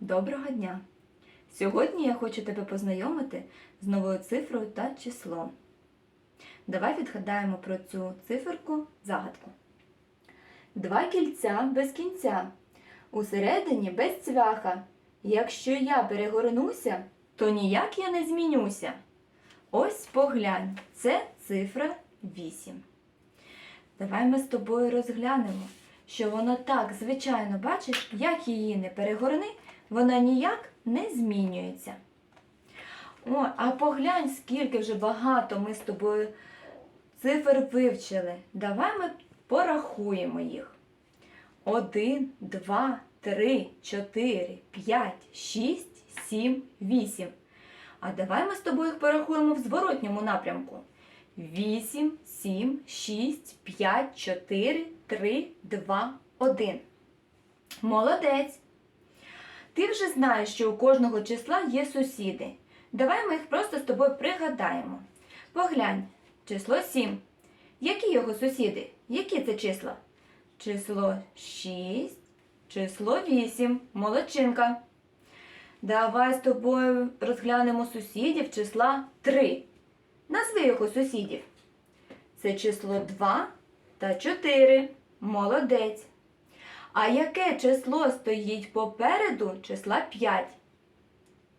Доброго дня! Сьогодні я хочу тебе познайомити з новою цифрою та числом. Давай відгадаємо про цю циферку загадку. Два кільця без кінця, усередині без цвяха. Якщо я перегорнуся, то ніяк я не змінюся. Ось поглянь, це цифра 8. Давай ми з тобою розглянемо, що вона так, звичайно, бачиш, як її не перегорни, вона ніяк не змінюється. О, а поглянь, скільки вже багато ми з тобою цифр вивчили. Давай ми порахуємо їх. Один, два, три, чотири, п'ять, шість, сім, вісім. А давай ми з тобою їх порахуємо в зворотньому напрямку. 8, 7, 6, 5, 4, 3, 2, 1. Молодець! Ти вже знаєш, що у кожного числа є сусіди. Давай ми їх просто з тобою пригадаємо. Поглянь, число 7. Які його сусіди? Які це числа? Число 6, число 8. Молодчинка. Давай з тобою розглянемо сусідів числа 3. Назви його сусідів. Це число 2 та 4. Молодець. А яке число стоїть попереду числа 5?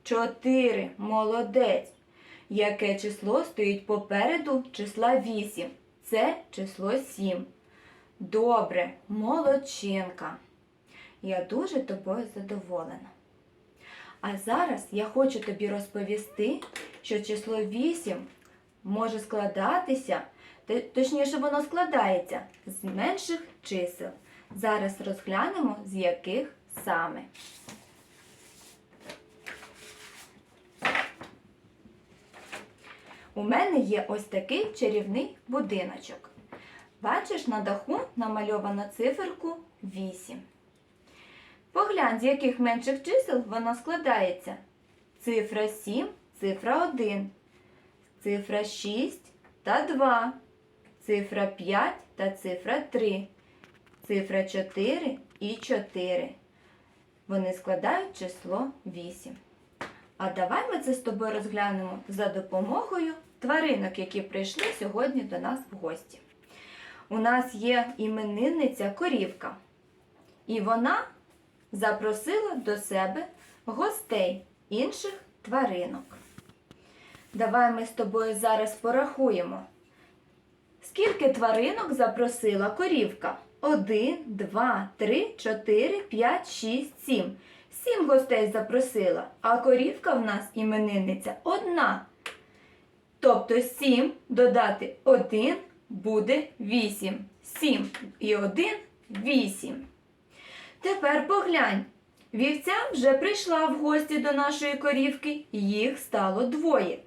4. Молодець. Яке число стоїть попереду числа 8? Це число 7. Добре, молодчинка. Я дуже тобою задоволена. А зараз я хочу тобі розповісти, що число 8 може складатися, точніше, воно складається з менших чисел. Зараз розглянемо, з яких саме. У мене є ось такий чарівний будиночок. Бачиш, на даху намальовано циферку 8. Поглянь, з яких менших чисел вона складається. Цифра 7, цифра 1, цифра 6 та 2, цифра 5 та цифра 3, цифра 4 і 4. Вони складають число 8. А давай ми це з тобою розглянемо за допомогою тваринок, які прийшли сьогодні до нас в гості. У нас є іменинниця корівка. І вона запросила до себе гостей інших тваринок. Давай ми з тобою зараз порахуємо. Скільки тваринок запросила корівка? Один, два, три, чотири, п'ять, шість, сім. Сім гостей запросила, а корівка в нас іменинниця одна. Тобто сім додати один буде вісім. Сім і один вісім. Тепер поглянь. Вівця вже прийшла в гості до нашої корівки, їх стало двоє.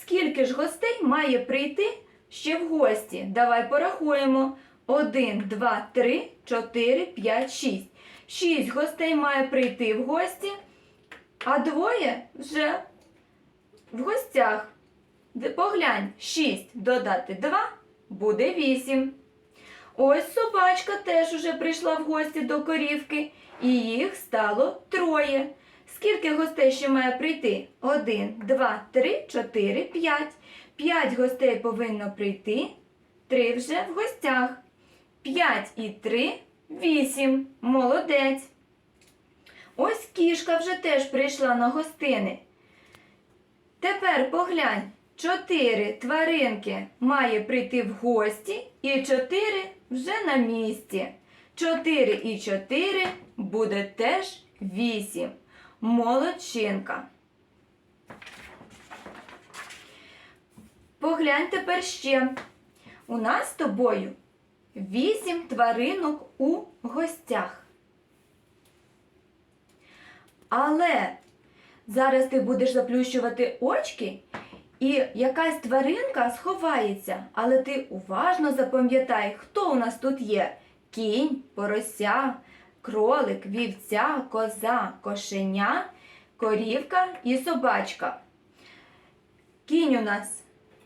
Скільки ж гостей має прийти ще в гості? Давай порахуємо. Один, два, три, чотири, п'ять, шість. Шість гостей має прийти в гості, а двоє вже в гостях. Поглянь, шість додати два буде вісім. Ось собачка теж уже прийшла в гості до корівки, і їх стало троє. Скільки гостей ще має прийти? Один, два, три, чотири, п'ять. П'ять гостей повинно прийти, три вже в гостях. П'ять і три вісім. Молодець. Ось кішка вже теж прийшла на гостини. Тепер поглянь, чотири тваринки має прийти в гості, і чотири вже на місці. Чотири і чотири буде теж вісім. Молодчинка. Поглянь тепер ще. У нас з тобою вісім тваринок у гостях. Але зараз ти будеш заплющувати очки, і якась тваринка сховається. Але ти уважно запам'ятай, хто у нас тут є: кінь, порося, кролик, вівця, коза, кошеня, корівка і собачка. Кінь у нас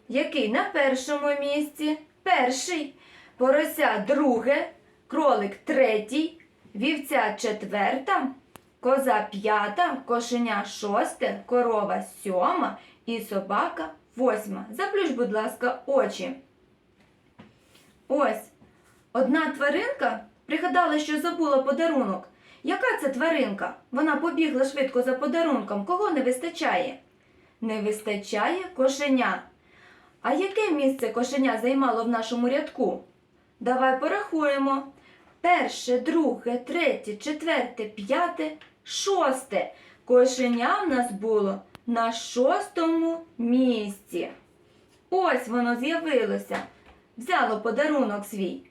який на першому місці? Перший. Порося друге, кролик третій, вівця четверта, коза п'ята, кошеня шосте, корова сьома і собака восьма. Заплющ, будь ласка, очі. Ось. Одна тваринка пригадала, що забула подарунок. Яка це тваринка? Вона побігла швидко за подарунком. Кого не вистачає? Не вистачає кошеня. А яке місце кошеня займало в нашому рядку? Давай порахуємо. Перше, друге, третє, четверте, п'яте, шосте. Кошеня в нас було на шостому місці. Ось воно з'явилося. Взяло подарунок свій.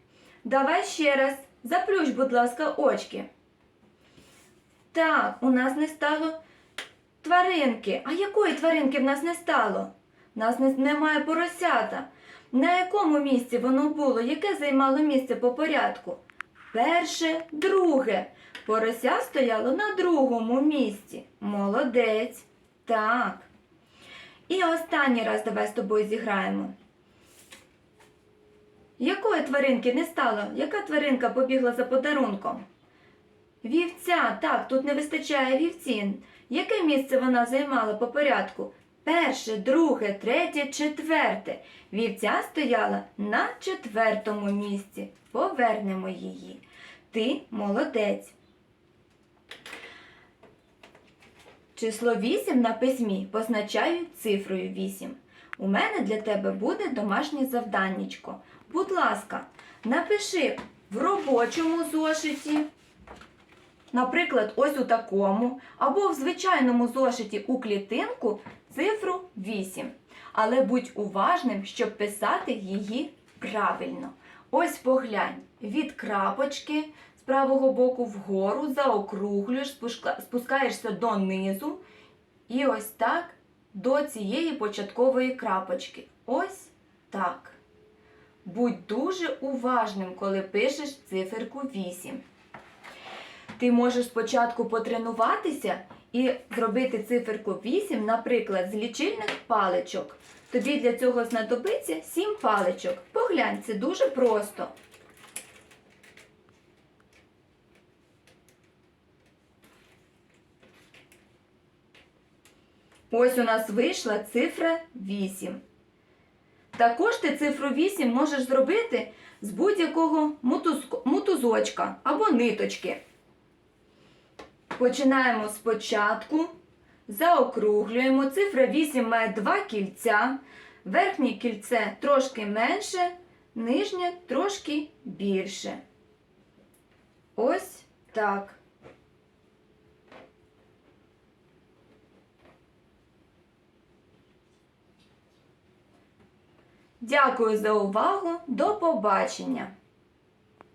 Давай ще раз. Заплющ, будь ласка, очки. Так, у нас не стало тваринки. А якої тваринки в нас не стало? У нас не, немає поросята. На якому місці воно було? Яке займало місце по порядку? Перше, друге. Порося стояло на другому місці. Молодець. Так. І останній раз давай з тобою зіграємо. Якої тваринки не стало? Яка тваринка побігла за подарунком? Вівця, так, тут не вистачає вівцін. Яке місце вона займала по порядку? Перше, друге, третє, четверте. Вівця стояла на четвертому місці. Повернемо її. Ти молодець. Число 8 на письмі позначають цифрою 8. У мене для тебе буде домашнє завданнячко. Будь ласка, напиши в робочому зошиті, наприклад, ось у такому, або в звичайному зошиті у клітинку цифру 8. Але будь уважним, щоб писати її правильно. Ось поглянь, від крапочки з правого боку вгору заокруглюєш, спускаєшся донизу і ось так до цієї початкової крапочки. Ось так. Будь дуже уважним, коли пишеш циферку 8. Ти можеш спочатку потренуватися і зробити циферку 8, наприклад, з лічильних паличок. Тобі для цього знадобиться 7 паличок. Поглянь, це дуже просто. Ось у нас вийшла цифра 8. Також ти цифру 8 можеш зробити з будь-якого мотузочка або ниточки. Починаємо спочатку, заокруглюємо. Цифра 8 має два кільця. Верхнє кільце трошки менше, нижнє трошки більше. Ось так. Дякую за увагу. До побачення!